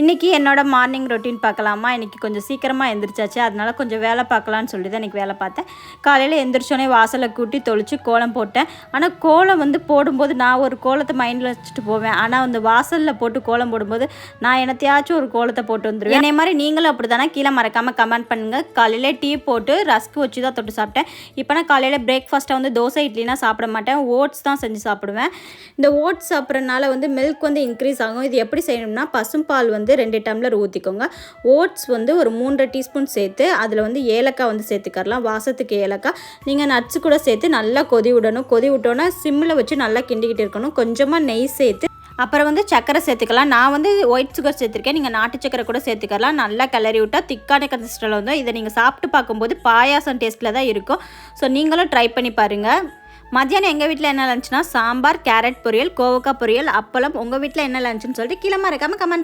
இன்றைக்கி என்னோடய morning routine பார்க்கலாமா? இன்றைக்கி கொஞ்சம் சீக்கிரமாக எந்திரிச்சாச்சு. அதனால் கொஞ்சம் வேலை பார்க்கலான்னு சொல்லி தான் இன்றைக்கி வேலை பார்த்தேன். காலையில் எந்திரிச்சோடனே வாசலை கூட்டி தொளிச்சு கோலம் போட்டேன். ஆனால் கோலம் வந்து போடும்போது நான் ஒரு கோலத்தை மைண்டில் வச்சுட்டு போவேன். ஆனால் அந்த வாசலில் போட்டு கோலம் போடும்போது நான் என்னத்தையாச்சும் ஒரு கோலத்தை போட்டு வந்துடுவேன் என்னை மாதிரி நீங்களும் அப்படி தானே கீழே மறக்காமல் கமெண்ட் பண்ணுங்கள் காலையில் டீ போட்டு ரஸ்க் வச்சு தான் தொட்டு சாப்பிட்டேன். இப்போ நான் காலையில் பிரேக்ஃபாஸ்ட்டை வந்து தோசை இட்லினா சாப்பிட மாட்டேன். ஓட்ஸ் தான் செஞ்சு சாப்பிடுவேன். இந்த ஓட்ஸ் சாப்பிட்றதுனால வந்து மில்க் வந்து இன்க்ரீஸ் ஆகும். இது எப்படி செய்யணும்னா பசும்பால் வந்து ரெண்டு டம்ளர் ஊற்றிக்கோங்க ஓட்ஸ் வந்து ஒரு மூன்றரை டீஸ்பூன் சேர்த்து அதில் வந்து ஏலக்காய் வந்து சேர்த்துக்கரலாம். வாசத்துக்கு ஏலக்காய். நீங்கள் நட்ஸ் கூட சேர்த்து நல்லா கொதி விடணும். கொதி விட்டோன்னா சிம்மில் வச்சு நல்லா கிண்டிக்கிட்டு இருக்கணும். கொஞ்சமாக நெய் சேர்த்து. அப்புறம் வந்து சக்கரை சேர்த்துக்கலாம். நான் வந்து ஒயிட் சுகர் சேர்த்துருக்கேன். நீங்கள் நாட்டு சக்கரை கூட சேர்த்துக்கலாம் நல்லா கிளறி விட்டால் திக்கான கன்சிஸ்டன்ட் வந்து இதை நீங்கள் சாப்பிட்டு பார்க்கும்போது பாயாசம் டேஸ்ட்டில் தான் இருக்கும். ஸோ நீங்களும் ட்ரை பண்ணி பாருங்கள் மத்தியானம் எங்கள் வீட்டில் என்ன லஞ்சுனா சாம்பார் கேரட் பொரியல் கோவக்காய் பொரியல் அப்பளம். உங்கள் வீட்டில் என்ன லஞ்சுன்னு சொல்லிட்டு கீழே மறக்காமல் கமெண்ட்